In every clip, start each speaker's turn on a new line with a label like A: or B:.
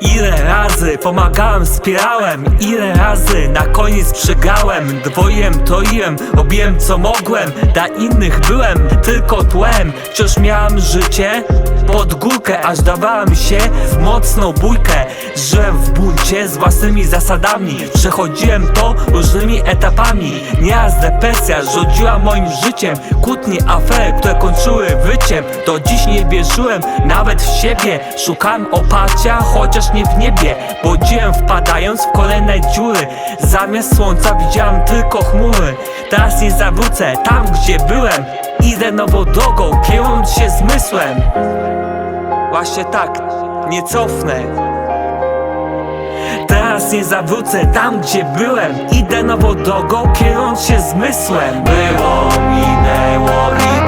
A: Ile razy pomagałem, wspierałem? Ile razy na koniec przegrałem Dwojem, toiłem, robiłem co mogłem. Dla innych byłem tylko tłem. Wciąż miałem życie pod górkę Aż dawałem się w mocną bójkę. Żyłem w buncie z własnymi zasadami. Przechodziłem to różnymi etapami. Nieraz depresja rządziła moim życiem. Kłótnie, afery, które kończyły wyciem. Do dziś nie wierzyłem nawet w siebie. Szukałem oparcia, chociaż nie w niebie Błodziłem wpadając w kolejne dziury. Zamiast słońca widziałem tylko chmury. Teraz nie zawrócę tam gdzie byłem. Idę nową drogą, kierując się zmysłem. Właśnie tak, nie cofnę. Teraz nie zawrócę tam gdzie byłem. Idę nową drogą, kierując się zmysłem. Było, minęło, idę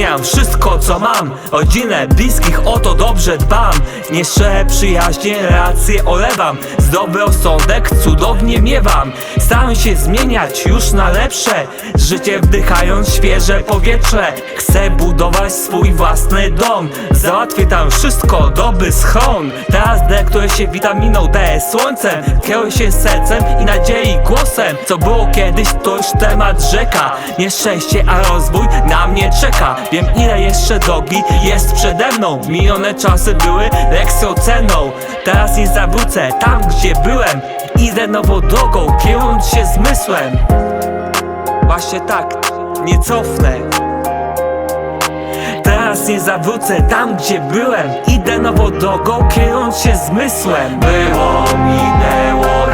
A: doceniam wszystko co mam. Rodzinę, bliskich o to dobrze dbam. Nieszczere przyjaźnie, relacje olewam. Zdrowy rozsądek cudownie miewam. Staram się zmieniać już na lepsze. Życie wdychając świeże powietrze. Chcę budować swój własny dom. Załatwię tam wszystko, dobry schron. Teraz D, które się witaminą D Słońcem, kieruję się sercem i nadziei głosem. Co było kiedyś to już temat rzeka. Nieszczęście, a rozwój na Wiem ile jeszcze drogi jest przede mną. Minione czasy były lekcją ceną Teraz nie zawrócę tam gdzie byłem. Idę nową drogą, kierując się zmysłem. Właśnie tak, nie cofnę. Teraz nie zawrócę tam gdzie byłem. Idę nową drogą, kierując się zmysłem. Było, minęło,